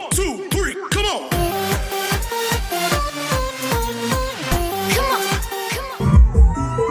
One, two, three, come on. Come on.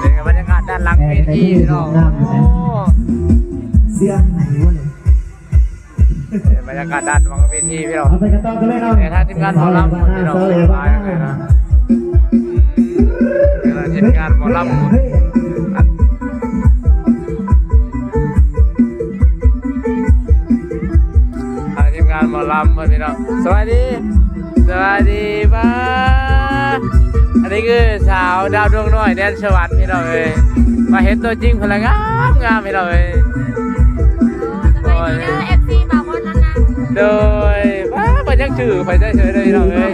เป็นไงบรรยากาศด้านหลังเวทีพี่น้องโอ้เสียงไหนวะเนี่ยเป็นบรรยากาศด้านหลังเวทีพี่น้องเอาไปกันต่อกันเลยเนาะแต่ถ้าทีมงานหมอลำพี่น้องเซสเลยบายเลยนะเวลาทีมงานหมอลำ เฮ้ย มงานหมอลำพี่น้องสวัสดี สวัสดีป้าอันนี้คือสาวดาวดวงน้อยแดนสวรรค์พี่น้องเอ้ยมาเห็นตัวจริงพลังงามงามพี่น้องเอ้ย โอ้ยดีเอ FC โดยว้าไปจังชื่อไปได้เฉยเลยพี่น้องเอ้ย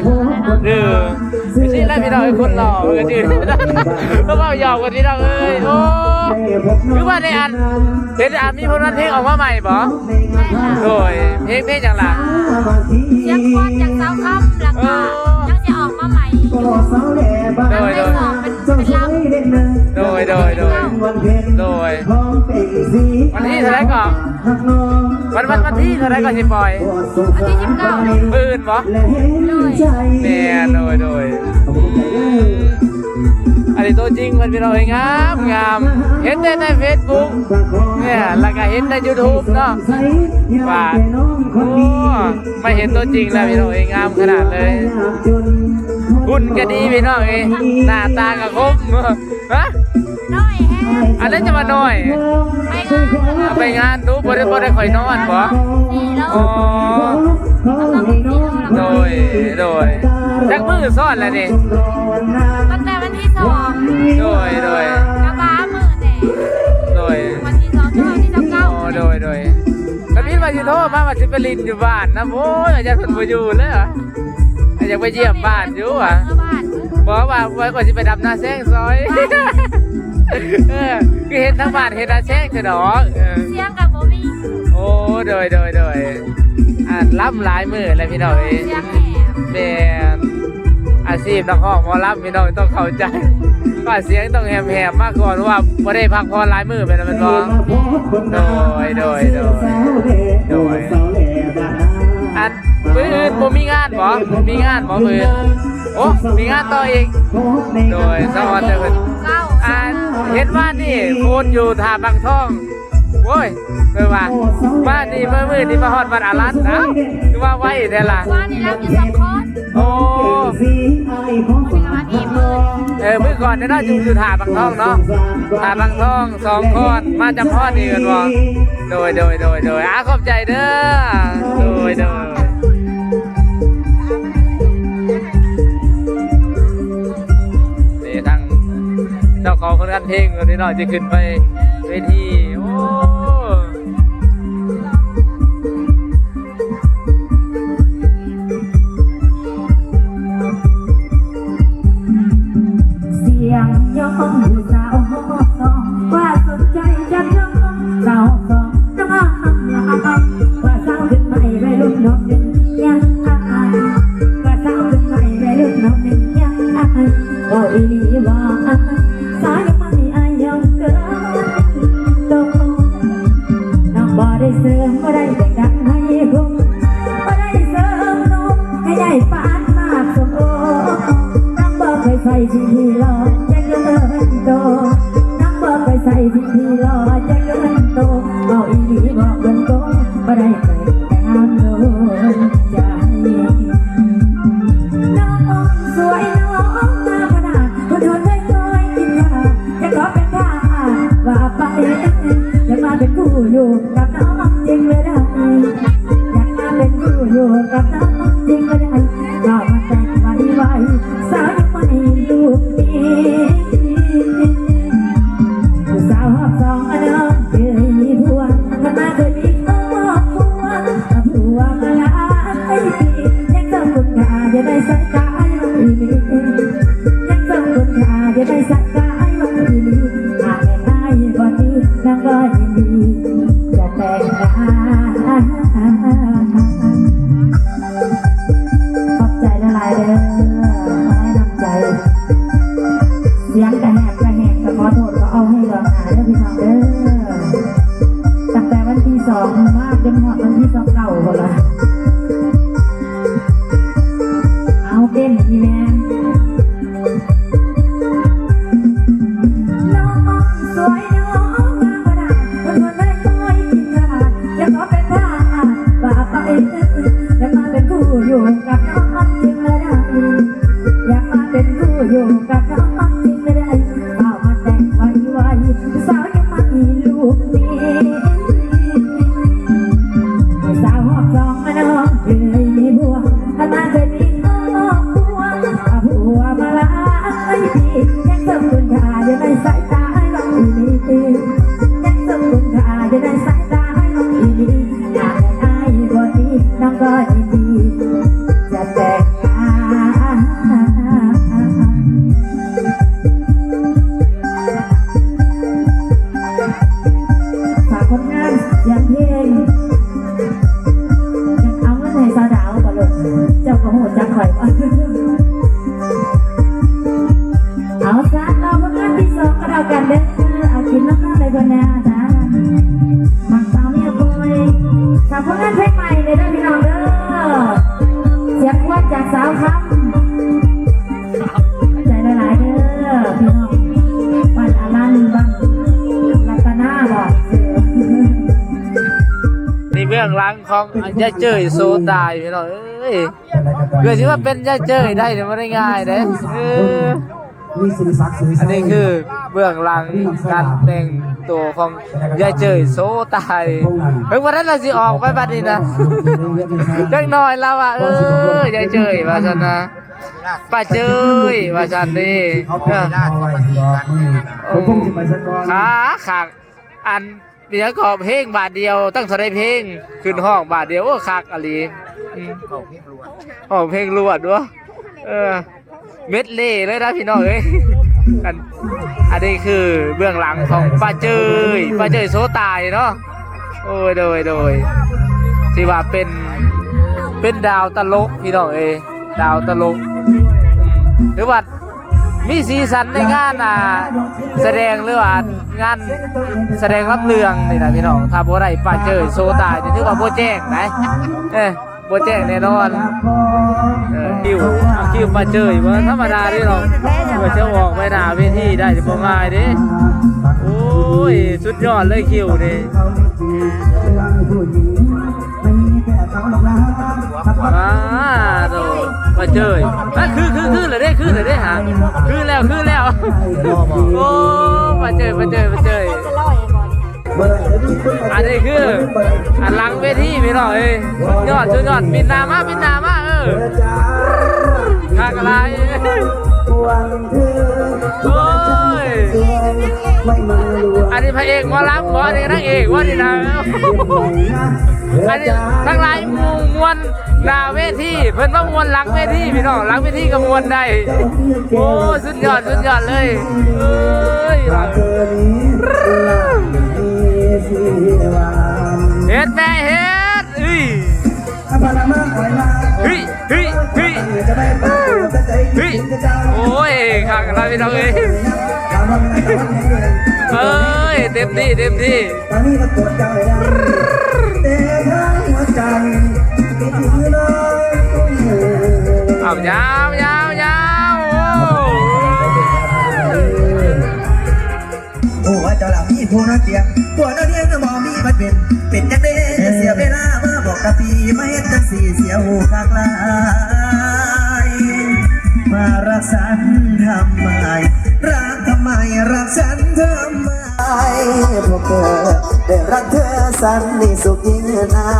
ดื้อไม่ใช่แล้วพี่น้องไอ้คนหล่อมันก็จืดแล้วก็หยอกกันพี่น้องเอ้ยโอ้คือว่าในอันเห็นอันมีผลงานเพลงออกมาใหม่บ่โดยเพลงเพลงอย่างหลังเสียงควันจากสาวค่ำแล้วก็ยังจะออกมาใหม่อยู่โดยโดยโดยโดยโดยโดยวันที่เท่าไหรก่อน วันวันวันที่เท่าไหรก่อนสิปล่อยวันที่29ปืนบ่แน่โดยโดยอันนี้ตัวจริงมันเป็นเราเองงามงาม เห็นแต่ในเฟซบุ๊กเนี่ยแล้วก็เห็นในยูทูบเนาะว่าโอ้ไม่เห็นตัวจริงแล้วพี่น้องเองงามขนาดเลยหุ่นก็ดีพี่น้องเองหน้าตาก็คม ฮะน้อยแฮะอันนั้นจะมาหน่อยไปงานเอาไปงานดูบ่ได้บ่ได้ค่อยนอนบ่นี่แล้วอ๋อโดยโดยจักมือซ่อนแล้วนี่ตั้งแต่วันที่สองโดยโดยกระบ้ามือแน่โดยวันที่สองถึงวันที่สิบเก้าโอ้โดยโดยแล้วพี่มาสิโทรมาว่าสิไปลินอยู่บ้านนะโอ้ยอาจารย์เพิ่นบ่อยู่เลยเหรออยากไปเยี่ยมบ้านอยู่อะ เมื่อบ้าน บอกว่าไว้ก่อนสิไปดำนาแซงซอยเออคือเห็นทั้งบ้านเห็นนาแซงคือดอกเออเสียงกับโบมี่โอ้โดยโดยโดยอ่าล้ำหลายมือเลยพี่น้องเอ้ยเสียงแหบเป็นอาชีพนักร้องหมอลำพี่น้องต้องเข้าใจว่าเสียงต้องแหบๆมากก่อนว่าบ่ได้พักผ่อนหลายมือเป็นแล้วแมันบ่โดยโดยโดยโดยอันมืออื่นบ่มีงานบ่มีงานบ่มืออื่น โอ้มีงานต่ออีก โดยสวัสดีเพิ่นเก้าอ่านเห็นว่านี่โคนอยู่ท่าบางท่องโว้ยเมื่อว่าบ้านนี่เมื่อมือนี่มาฮอดวัดอารันเอ้าคือว่าไว้แต่ละว่านี่รับอยู่สองคนโอ้วันนี้ก็มาที่มือเออมื่อก่อนเนี่ยน่าจะอยู่ท่าบางท่องเนาะท่าบางท่องสองคนมาจำพอดนี่กันบ่โดยโดยโดยโดยอะขอบใจเด้อโดยโดย ของคนกันเพลงคนนี้หน่อยจะขึ้นไปเวทีโอ้ อยู่กับน้องจริงก็ได้ก็มาแต่งไว้ไว้สาวยังไม่ลูกดี เสียงกระแหบกระแหกจะขอโทษก็เอาให้ดอนหนาเด้อพี่น้องเด้อตั้งแต่วันที่สองมากจนหอดวันที่สองเก่าบ่ละเอาเป็นอีแม่อยู่กับน้องจริงเลยนะอยากมาเป็นผู้อยู่กับ ของยายเจยโซตายพี่น้องเอ้ยเกิดที่ว่าเป็นยายเจยได้เนี่ยไม่ได้ง่ายเด้เออมีสิริศักดิ์สิริอันนี้คือเบื้องหลังการแต่งตัวของยายเจยโซตายเฮ้ยวันนั้นเราสิออกไปบัดนี้นะจังน้อยแล้วอะเออยายเจยว่าซั่นนะป้าเจยว่าซั่นนี่เขาเอเป็นอได้บอกมือผมคงจะไปสักก่อนขาขักอัน เดี๋ยวก็เพลงบาทเดียว ตั้งเท่าไรเพลงขึ้นห้องบาทเดียวโอ้คักอะไรอืมห้องเพลงรวดด้วยเออเม็ดเล่เลยนะพี่น้องเอ้ยอันอันนี้คือเบื้องหลังของป้าเจยป้าเจยโซตายเนาะโอ้ยโดยโดยที่ว่าเป็นเป็นดาวตลกพี่น้องเอ้ยดาวตลกหรือว่า มีสีสันในงานอะแสดงหรือว่างานแสดงรับเรื่องนี่นะพี่น้องถ้าบ่ได้ป้าเจยโซตายนี่ถือว่าบ่แจ้งนะเอ้ยบ่แจ้งแน่นอนเออคิวคิวมาเจอว่าธรรมดาดิเนาะเพื่อจะออกไปหน้าเวทีได้จะบ่ง่ายเด้โอ้ยสุดยอดเลยคิวนี่ มาโตมาเจออะคือคือคือเลยเด้คือเลยเด้หาคือแล้วคือแล้วโอ้มาเจอมาเจอมาเจอจะล่อยบอลเนี่ยอันนี้คืออันหลังเวทีพี่น้องเอ้ยสุดยอดสุดยอดบินหนามาบินหนามาเออข้างอะไร โอ้ยอันนี้พระเอกหมอลำหมอนี่นางเอกว่านี่นะอันนี้ทั้งหลายหมูมวนหน้าเวทีเพิ่นว่ามวนหลังเวทีพี่น้องหลังเวทีก็มวนได้โอ้สุดยอดสุดยอดเลยเอ้ยเฮ็ดแม่เฮ็ดฮ้ยเฮ้ยเฮ้ยเฮ้ย โอ้ยข้างอะไรพี่น้องเอ้ยเอ้ยเต็มที่เต็มที่ตอนนี้ก็กดใจได้แต่ทั้งหัวใจคิดถึงน้องเอายาวยาวยาวโอ้โอ้ว่าเจ้าหลังมีผู้นักเตียงผัวนักเตียงก็มองมีมันเป็นเป็นจังเด้จะเสียเวลามาบอกกับพี่ไม่เห็นจังสีเสียหูคากลาารักฉันทำไม รักทำไม รักฉันทำไมพวกเธอได้รักเธอสันนิสุขยิ่งนา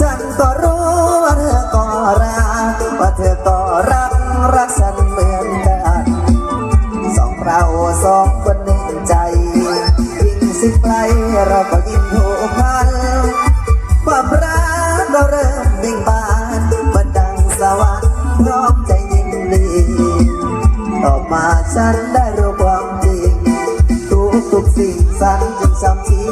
ฉันก็รู้ว่าเธอก็รัก ว่าเธอก็รัก รักฉันเหมือนกันสองเราสองคนหนึ่งใจ ยิ่งสิไกลเราก็ยิ่งผู มาฉันได้รู้ความจริงทุกทุกๆสิ่งสันจึงซ้ำที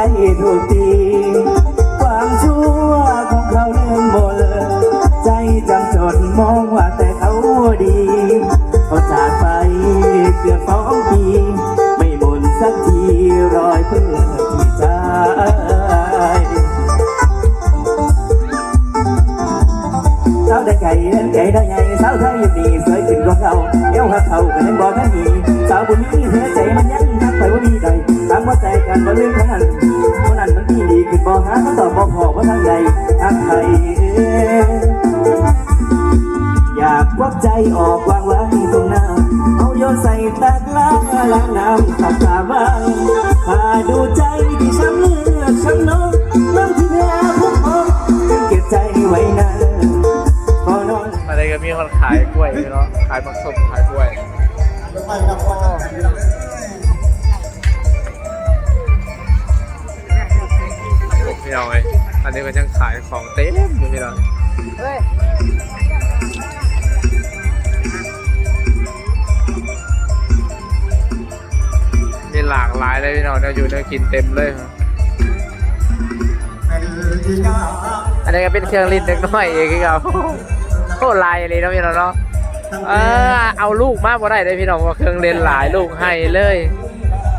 ทุกทีความชั่วของเขาเลื่อนหมดใจจำจดมองว่าแต่เขาดีเขาจากไปเกือบสองปี ไม่หมนสักทีรอยเปื้อที่ใจสาวได้ไก่เล่นไก่ได้ไงสาวไทยอยู่นี่สวยขึ้นกว่าเขาเอวหักเขาก็ยังบอกกันมีสาวบุญนี้เธอใจมันยังทักไปว่ามีใดตามว่าใจกันบ่ลืมของนั้น คนนั้นมันที่ดีขึ้นบ่หาคำตอบบ่พอว่าทางใดทักไทยอยากควักใจออกวางไว้ตรงหน้าเอาโยนใส่ตักล้างล้างน้ำขับตาบ้างหาดูใจที่ช้ำเลือดช้ำนองน้ำที่แพ้พวกผมจึงเก็บใจไว้นานอะไรก็มีคนขายกล้วยเนาะขายผักสมขายกล้วย นนี้ก็ยังขายของเต็มอยู่พี่น้องมีหลากหลายเลยพี่น้องเนี่ยอยู่เนี่ยกินเต็มเลย อันนี้ก็เป็นเครื่องลิ้นเล็กน้อยเองคือเขาโคตรลายเลยเนาะพี่น้องเนาะเออเอาลูกมาบ่ได้เลยพี่น้องว่าเครื่องเล่นหลายลูกให้เลย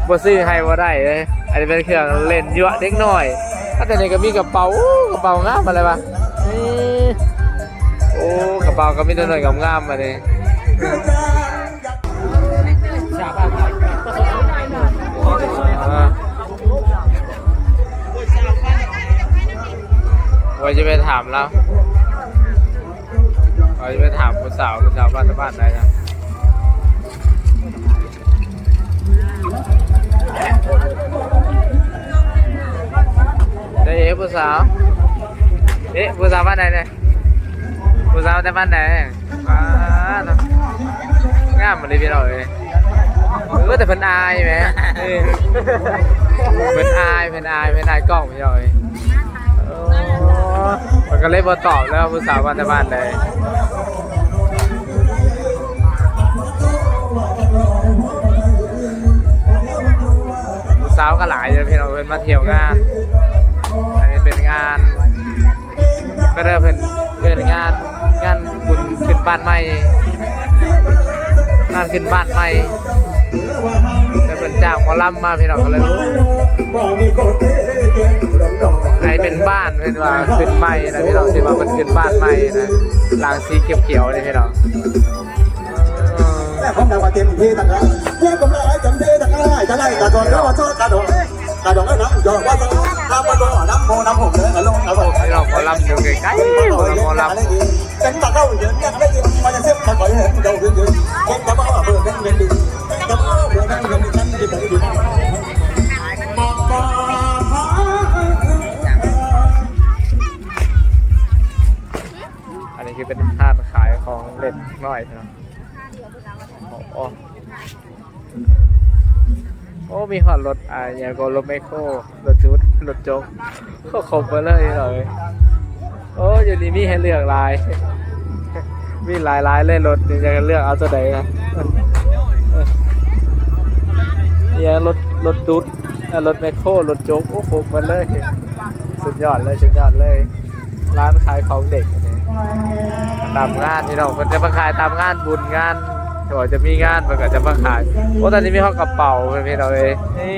บ่ซื้อให้บ่ได้เลยอันนี้เป็นเครื่องเล่นยั่วเด็กน้อย อันนี้ก็มีกระเป๋ากระเป๋างามอะไรปะโอ้กระเป๋าก็มีตัวหน่อยงามๆมาเลยอ่าว่าจะไปถามแล้วว่าจะไปถามผู้สาวผู้สาวบ้านบ้านไหนนะได้เอ๊ะผู้สาวเอ๊ะผู้สาวบ้านะ งามเหมือนเลยพี่เราเลยเออแต่เพิ่นอายไหมเออเพิ่นอายเพิ่นอายเพิ่นอายกาน ก็เริ่มเป็นเป็นงานงานบุญขึ้นบ้านใหม่งานขึ้นบ้านใหม่จะเป็นจ้างหมอลำมาพี่น้องก็เลยรู้ไอเป็นบ้านเป็นว่าขึ้นใหม่นะพี่น้องที่ว่ามันขึ้นบ้านใหม่นะลางสีเขียวๆนี่พี่น้องแม่ผมนำมาเต็มที่ตั้งแต่แย่กำลังจำเทตั้งได้จะได้กระโดดแล้วมาโทษกระโดด กระโดดแล้วน้ำยอกว่าจะน้ำมาโดนน้ำโมน้ำผมเลยนะลงนะผมพี่น้องหมอลำอยู่ใกล้ๆหมอลำหมอลเป็นตะเก้าเยอะเนี่ยอะไรกินมันจะเซ็ตมันก่อนเลยเดี๋ยวเดี๋ยวเดี๋ยวเก็บตะเก้าเบื่อกันเงินดึงตะเก้าเบื่อกันเงินดึงกันดึงกันดึงำอันนี้คือเป็นห้านขายของเล่นน้อยพี่น้องโอ้ โอ้มีหอดรถอ่าอย่างก็รถไมโครรถจุดรถจกก็ครบไปเลยเลยโอ้อยู่นี่มีให้เลือกหลาย มีหลายหลายเลยรถนี่จะเลือกเอาตัวไหนนะเนี่ยรถรถตุ๊ดรถแมคโครรถจกโอ้โหมันเลยสุดยอดเลยสุดยอดเลย ร้านขายของเด็กตามงานที่เรามันจะมาขายตามงานบุญงาน เดี๋จะมีงานมันก็จะมาขายโอ้ตอนนี้มีห้องกระเป๋าเพื่อนพี่เราเลยนี่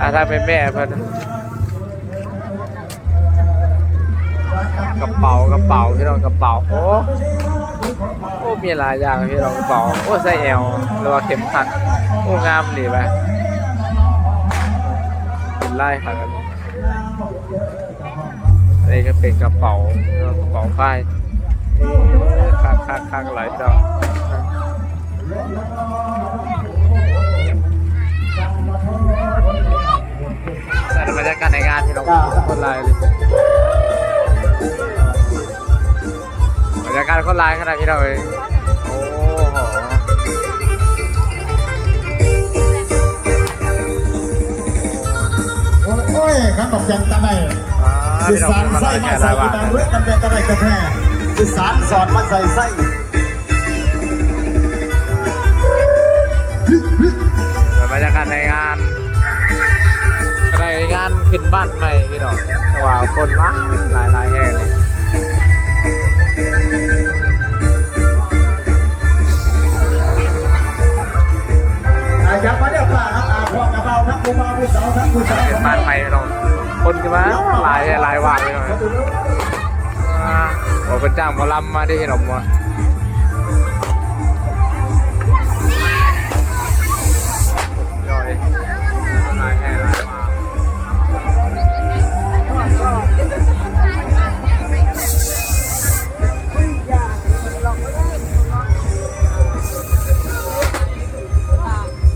อะถ้าเป็นแม่เพื่อนกระเป๋ากระเป๋าพี่น้องกระเป๋าโอ้โอ้มีหลายอย่างพี่น้องกระเป๋าโอ้ใส่แอลหรือว่าเข็มขัดโอ้งามดีไหมเป็นไล่ค่ะกันอันนี้ก็เป็นกระเป๋ากระเป๋าฝ้าย คักคักหลายเจ้าแต่บรรยากาศในงานที่เราคนลายเลยบรรยากาศคนลายขนาดนี้เราเองโอ้โหโอ้ยขันดอกยังตะไนสื่อสานไส้มาใส่กันเวทกันเป็นตะไนกระแทก อีสานสอนมาใส่ไส้บรรยากาศในงานในงานขึ้นบ้านใหม่พี่น้องแต่ว่าคนมากหลายหลายแห่งเลยอายักมาเดี๋ยวป่าครับอาพ่อกระเป๋าทั้งผู้บ่าวผู้สาวทั้งผู้ชายขึ้นบ้านใหม่พี่น้องคนกันมาหลายหลายว่าพี่น้องอ่า บอกเป็นจ้างหมอลำมาได้เห็นหรอมั้งย่อยหลายแห่งหลายว่า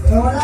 เออแล้ว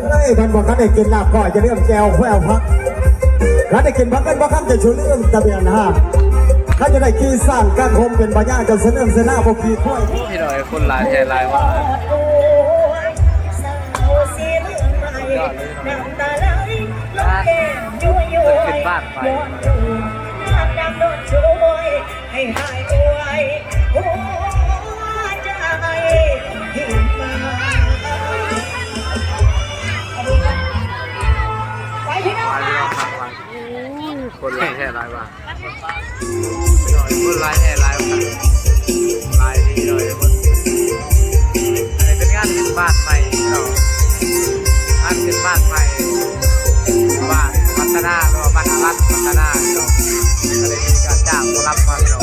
องเอ้ยมันบอกกันได้กินลาบก้อยจะเรื่องแจวแคววพักร้านได้กินพักกันพักกันจะช่วยเรื่องตะเบียนห้าถ้าจะได้ขี้สร้างการโฮมเป็นปัญญาจะเสนอเสนาพกขี้ข้อยพี่หน่อยคนหลายแห่งหลายว่าเลยน้ำตาไหลลงแก้มยั่วยั่วขึ้นบ้านไปให้หายป่วย คนไลายแท้ไลายว่าพี่หน่อยคนไลายแท้ไลายว่าหลายพี่หน่อยคนอันนี้เป็นงานขึ้นบ้านใหม่เรางานขึ้นบ้านใหม่บ้านพัฒนาหรือว่าบ้านอารัตพัฒนาเราอะไรมีการจ้างมารับมาเรา